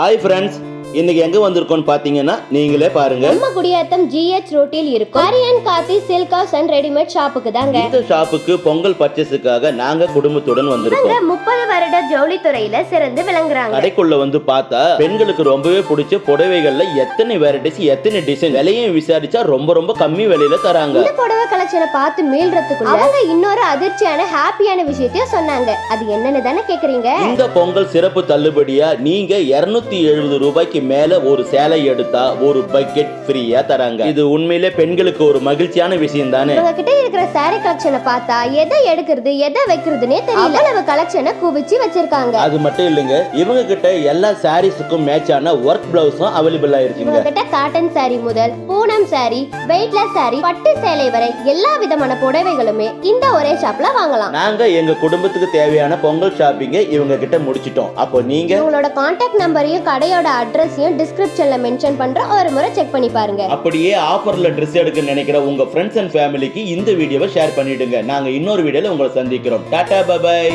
Hi friends இன்னைக்கு எங்க வந்திருக்கோம்னு பாத்தீங்கன்னா நீங்களே பாருங்க. நம்ம குடியாத்தம் ஜிஹெச் ரோட்டில் இருக்கும். ஹரியன் காத்தி சில்க் ஹவுஸ் அண்ட் ரெடிமேட் ஷாப்புக்கு தாங்க. இந்த ஷாப்புக்கு பொங்கல் பர்ச்சேஸுக்காக நாங்க குடும்பத்துடன் வந்திருக்கோம். முப்பது வருட ஜவுளி துறையில சிறந்து விளங்குறாங்க. கடைக்குள்ள வந்து பார்த்தா பெண்களுக்கு ரொம்பவே பிடிச்ச புடவைகள்ல எத்தனை வெரைட்டிஸ் எத்தனை டிசைன் விலையும் விசாரிச்சா ரொம்ப ரொம்ப கம்மி விலையில தராங்க. கலெக்ஷனை பார்த்து மீள்றதுக்குள்ள அவங்க இன்னொரு அதிர்ச்சியான ஹாப்பியான விஷயத்தையும் சொன்னாங்க. அது என்னன்னு தானே கேக்குறீங்க? இந்த பொங்கல் சிறப்பு தள்ளுபடியா நீங்க 270 எழுபது ரூபாய்க்கு மேல ஒரு சேலை எடுத்தா ஒரு பக்கெட் ஃப்ரீயா தராங்க. இது உண்மையிலே பெண்களுக்கு ஒரு மகிழ்ச்சியான விஷயம் தானே? இவங்க கிட்ட இருக்கிற சாரி கலெக்ஷனை பார்த்தா எதை எடுக்கிறது எதை வைக்கிறதுனே தெரியல. அவ்வளவு கலெக்ஷனை குவிச்சு வச்சிருக்காங்க. அது மட்டும் இல்லைங்க. இவங்க கிட்ட எல்லா சாரீஸுக்கும் மேட்சான ஒர்க் பிளவுஸும் அவைலபிள் ஆயிருக்குங்க இவங்க கிட்ட காட்டன் சாரி முதல் பூனம் சாரி வெயிட்லெஸ் சாரி பட்டு சேலை வரை எல்லா விதமான புடவைகளுமே இந்த ஒரே ஷாப்ல வாங்கலாம். நாங்க எங்க குடும்பத்துக்கு தேவையான பொங்கல் ஷாப்பிங்கை இவங்க கிட்ட முடிச்சிட்டோம். அப்போ நீங்க? உங்களோட காண்டாக்ட் நம்பரையும் கடையோட அட்ரஸையும் டிஸ்கிரிப்ஷன்ல மென்ஷன் பண்றேன் ஒரு முறை செக் பண்ணி பாருங்க. அப்படியே ஆஃபர்ல Dress எடுக்க நினைக்கிற உங்க ஃப்ரெண்ட்ஸ் அண்ட் ஃபேமிலிக்கு இந்த வீடியோவை ஷேர் பண்ணிடுங்க. நாங்க இன்னொரு வீடியோல உங்களை சந்திக்கிறோம். டாடா பபாய்